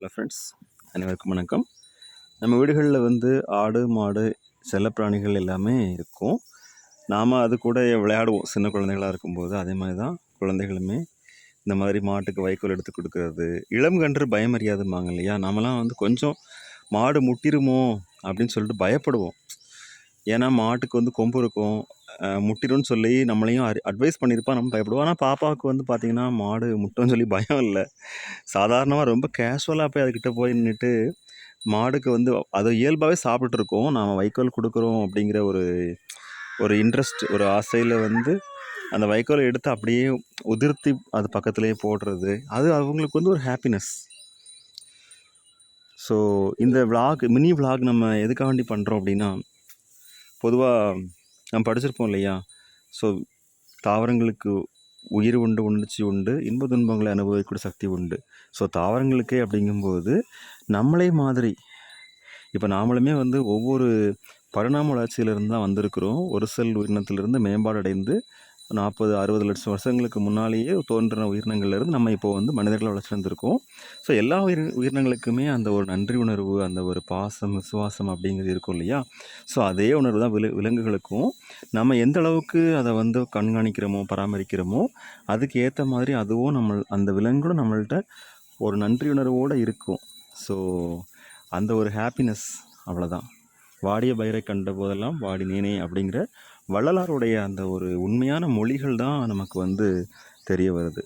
Hello friends அனைவருக்கும் வணக்கம். நம்ம வீடுகளில் வந்து ஆடு மாடு செல்லப்பிராணிகள் எல்லாமே இருக்கும். நாம் அது கூட விளையாடுவோம். சின்ன குழந்தைகளாக இருக்கும்போது அதே மாதிரி தான் குழந்தைகளுமே இந்த மாதிரி மாட்டுக்கு வைக்கோல் எடுத்து கொடுக்கறது. இளம் கன்று பயமறியாதும்பாங்க இல்லையா? நாமெல்லாம் வந்து கொஞ்சம் மாடு முட்டிருமோ அப்படின்னு சொல்லிட்டு பயப்படுவோம். ஏன்னா மாட்டுக்கு வந்து கொம்பு இருக்கும். முட்டிடும்னு சொல்லி நம்மளையும் அட்வைஸ் பண்ணியிருப்பா நம்ம பயப்படுவோம். ஆனால் பாப்பாவுக்கு வந்து பார்த்திங்கன்னா மாடு முட்டும்னு சொல்லி பயம் இல்லை. சாதாரணமாக ரொம்ப கேஷுவலாக போய் அதுக்கிட்ட போய் நின்றுட்டு மாடுக்கு வந்து அதை இயல்பாகவே சாப்பிட்டுருக்கோம் நாம் வைக்கோல் கொடுக்குறோம் அப்படிங்கிற ஒரு ஒரு இன்ட்ரெஸ்ட் ஒரு ஆசையில் வந்து அந்த வைக்கோலை எடுத்து அப்படியே உதிர்த்தி அது பக்கத்துலேயே போடுறது. அது அவங்களுக்கு வந்து ஒரு ஹாப்பினஸ் ஸோ இந்த விளாக் மினி விளாக் நம்ம எதுக்காண்டி பண்ணுறோம் அப்படின்னா பொதுவாக நம்ம படிச்சிருப்போம் இல்லையா? ஸோ தாவரங்களுக்கு உயிர் உண்டு உணர்ச்சி உண்டு இன்ப துன்பங்களை அனுபவிக்கக்கூடிய சக்தி உண்டு. ஸோ தாவரங்களுக்கே அப்படிங்கும்போது நம்மளே மாதிரி. இப்போ நாமளுமே வந்து ஒவ்வொரு பரிணாம வளர்ச்சியிலிருந்து தான் வந்திருக்கிறோம். ஒரு செல் உயிரினத்திலிருந்து மேம்பாடு அடைந்து நாற்பது அறுபது லட்சம் வருஷங்களுக்கு முன்னாலேயே தோன்றின உயிரினங்கள்லேருந்து நம்ம இப்போ வந்து மனிதர்களை வளர்ச்சிருந்துருக்கோம் ஸோ எல்லா உயிர் உயிரினங்களுக்குமே அந்த ஒரு நன்றி உணர்வு அந்த ஒரு பாசம் விசுவாசம் அப்படிங்கிறது இருக்கும் இல்லையா? ஸோ அதே உணர்வு தான் விலு விலங்குகளுக்கும். நம்ம எந்த அளவுக்கு அதை வந்து கண்காணிக்கிறோமோ பராமரிக்கிறோமோ அதுக்கு ஏற்ற மாதிரி அதுவும் நம்ம அந்த விலங்குகளும் நம்மள்கிட்ட ஒரு நன்றி உணர்வோடு இருக்கும். ஸோ அந்த ஒரு ஹாப்பினஸ் அவ்வளோதான் வாடிய பயிரை கண்ட போதெல்லாம் வாடினேனே அப்படிங்கிற வள்ளலாருடைய அந்த ஒரு உண்மையான மொழிகள் தான் நமக்கு வந்து தெரிய வருது.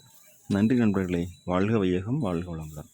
நன்றி நண்பர்களே. வாழ்க வையகம் வாழ்க வளமுடன்.